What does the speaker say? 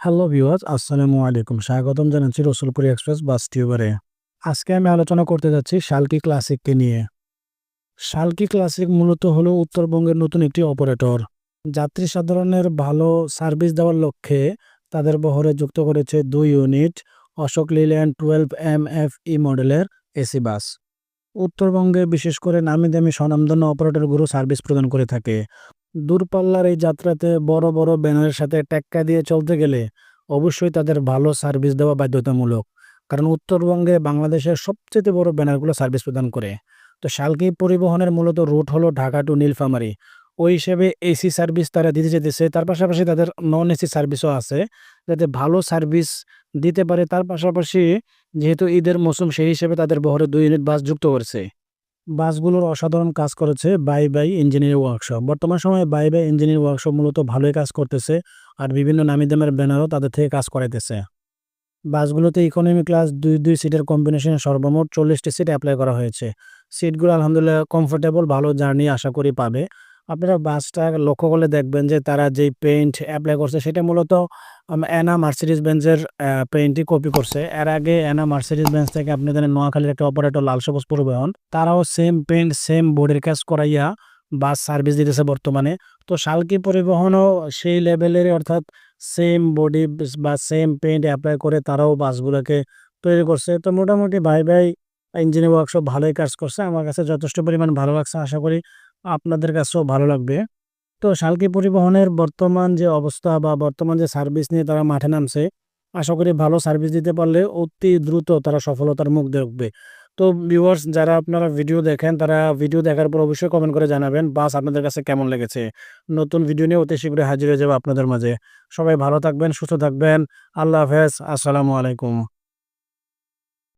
Hello viewers আসসালামু আলাইকুম। স্বাগতম জানাচ্ছি রসুলপুরি এক্সপ্রেস বাস টিউবারে। আজকে আমি আলোচনা করতে যাচ্ছি শালকি ক্লাসিককে নিয়ে। শালকি ক্লাসিক মূলত হলো উত্তরবঙ্গের নতুন একটি অপারেটর যাত্রী সাধারণের ভালো সার্ভিস দেওয়ার লক্ষ্যে তাদের বহরে যুক্ত করেছে দুই unit Ashok Leyland twelve M F E মডেলের এসি বাস। উত্তরবঙ্গে বিশেষ করে নামি দামি স্বনামধন্য অপারেটরগুলো সার্ভিস প্রদান করে থাকে। দূরপাল্লার এই যাত্রাতে বড় বড় ব্যানারের সাথে টেক্কা দিয়ে চলতে গেলে অবশ্যই তাদের ভালো সার্ভিস দেওয়া বাধ্যতামূলক। কারণ উত্তরবঙ্গে বাংলাদেশের সবচেয়ে বড় ব্যানারগুলো সার্ভিস প্রদান করে। তো শালকি পরিবহনের মূলত রুট হলো ঢাকা টু নীলফামারি। ওই হিসেবে এসি সার্ভিস তারা দিতে যেতেছে, তার পাশাপাশি তাদের নন এসি সার্ভিসও আছে। যাতে ভালো সার্ভিস দিতে পারে, তার পাশাপাশি যেহেতু ঈদের মৌসুম, সেই হিসেবে তাদের বহরে দুই ইউনিট বাস যুক্ত করেছে। বাসগুলোর অসাধারণ কাজ করেছে বাই বাই ইঞ্জিনিয়ারিং ওয়ার্কশপ। বর্তমান সময়ে বাই বাই ইঞ্জিনিয়ারিং ওয়ার্কশপ মূলত ভালোই কাজ করতেছে আর বিভিন্ন নামি দামের ব্যানারও তাদের থেকে কাজ করাইতেছে। বাসগুলোতে ইকোনমি ক্লাস দুই দুই সিটের কম্বিনেশনে সর্বমোট চল্লিশটি সিট অ্যাপ্লাই করা হয়েছে। সিটগুলো আলহামদুলিল্লাহ কমফোর্টেবল ভালো জার্নি আশা করি পাবে। আপনারা বাসটা লক্ষ্য করলে দেখবেন যে তারা যেই পেইন্ট অ্যাপ্লাই করছে সেটা মূলত অ্যানা মার্সিডিস বেঞ্জের পেইন্টই কপি করছে। এর আগে অ্যানা মার্সিডিস বেঞ্চ থেকে আপনি জানেন নোয়াখালীর একটা অপারেটর লাল সবুজ পরিবহন, তারাও সেম পেইন্ট সেম বোর্ডের কাজ করাইয়া বাস সার্ভিস দিতেছে বর্তমানে। তো শালকি পরিবহনও সেই লেভেলের অর্থাৎ সেম বডি বা সেম পেইন্ট অ্যাপ্লাই করে তারাও বাসগুলোকে তৈরি করছে। তো মোটামুটি ভাই ভাই ইঞ্জিনিয়ার ওয়ার্কশপ ভালোই কাজ করছে। আমার কাছে যথেষ্ট পরিমাণ ভালো লাগছে। আশা করি আপনাদের কাছেও ভালো লাগবে। তো শালকি পরিবহনের বর্তমান যে অবস্থা বা বর্তমান যে সার্ভিস নিয়ে তারা মাঠে নামছে, আশা করি ভালো সার্ভিস দিতে পারলে অতি দ্রুত তারা সফলতার মুখ দেখবে। তো ভিউয়ার্স যারা আপনারা ভিডিও দেখেন, তারা ভিডিও দেখার পর অবশ্যই কমেন্ট করে জানাবেন, বাস আপনাদের কাছে কেমন লেগেছে? নতুন ভিডিও নিয়ে অতি শীঘ্রই হাজির হয়ে যাবে আপনাদের মাঝে। সবাই ভালো থাকবেন, সুস্থ থাকবেন। আল্লাহ হাফেজ, আসসালামু আলাইকুম।